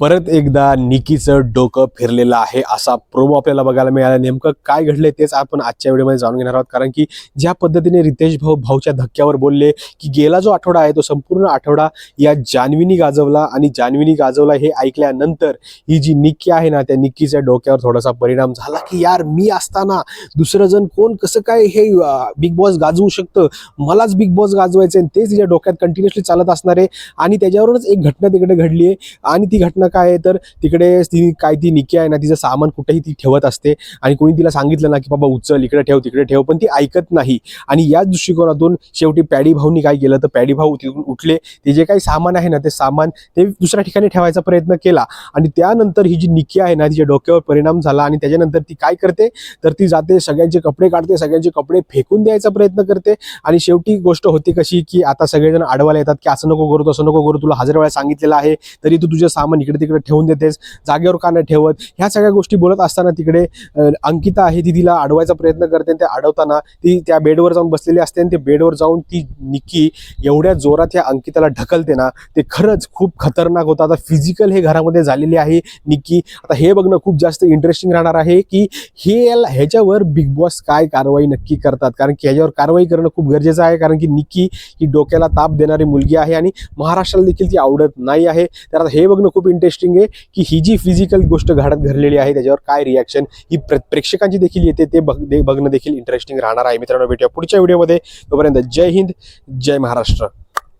परत एकदा निकीचं डोकं फिरलेलं आहे असा प्रोमो आपल्याला बघायला मिळाला. नेमकं काय घडलंय तेच आपण आजच्या व्हिडिओमध्ये जाणून घेणार आहोत. कारण की ज्या पद्धतीने रितेश भाऊ भाऊच्या धक्क्यावर बोलले की गेला जो आठवडा आहे तो संपूर्ण आठवडा या जान्हवीनी गाजवला आणि जान्हवीनी गाजवला हे ऐकल्यानंतर ही जी निक्की आहे ना त्या निक्कीच्या डोक्यावर थोडासा परिणाम झाला की यार मी असताना दुसरं जण कोण कसं काय हे बिग बॉस गाजवू शकतं? मलाच बिग बॉस गाजवायचं आणि तेच तिच्या डोक्यात कंटिन्युअसली चालत असणार आहे आणि त्याच्यावरूनच एक घटना तिकडे घडली आहे आणि ती घटना काय आहे? तर तिकडे ती काय ती निकी आहे ना तिचं सामान कुठेही ती ठेवत असते. आणि कोणी तिला सांगितलं ना की बाबा उचल इकडे ठेव तिकडे ठेव पण ती ऐकत नाही. आणि याच दृष्टिकोनातून शेवटी पॅडी भाऊनी काय केलं? तर पॅडी भाऊ तिथून उठले. ते जे काही सामान आहे ना ते सामान ते दुसऱ्या ठिकाणी ठेवायचा प्रयत्न केला. आणि त्यानंतर ही जी निकी आहे ना तिच्या डोक्यावर परिणाम झाला आणि त्याच्यानंतर ती काय करते? तर ती जाते सगळ्यांचे कपडे काढते सगळ्यांचे कपडे फेकून द्यायचा प्रयत्न करते. आणि शेवटी गोष्ट होती कशी की आता सगळेजण आडवायला येतात की असं नको करू तसं नको करू तुला हजार वेळा सांगितलेलं आहे तरी तू तुझं सामान इकडे तिकडे ठेवून देतेस जागेवर का नाही ठेवत? ह्या सगळ्या गोष्टी बोलत असताना तिकडे अंकिता आहे ती तिला अडवायचा प्रयत्न करते आणि ते अडवताना ती त्या बेडवर जाऊन बसलेली असते आणि ते बेडवर जाऊन ती निकी एवढ्या जोरात या अंकिताला ढकलते ना ते खरंच खूप खतरनाक होतं. आता फिजिकल हे घरामध्ये झालेली आहे निकी. आता हे बघणं खूप जास्त इंटरेस्टिंग राहणार आहे की हे याला- ह्याच्यावर बिग बॉस काय कारवाई नक्की करतात? कारण की ह्याच्यावर कारवाई करणं खूप गरजेचं आहे कारण की निकी ही डोक्याला ताप देणारी मुलगी आहे आणि महाराष्ट्राला देखील ती आवडत नाही आहे. तर आता हे बघणं खूप इंटरेस्ट इंटरेस्टिंग आहे की ही जी फिजिकल गोष्ट घडत घडलेली आहे त्याच्यावर काय रिॲक्शन ही प्र- प्रेक्षकांची देखील येते ते बघ बघणं देखील इंटरेस्टिंग राहणार आहे. मित्रांनो भेटूया पुढच्या व्हिडिओमध्ये तोपर्यंत जय हिंद जय महाराष्ट्र.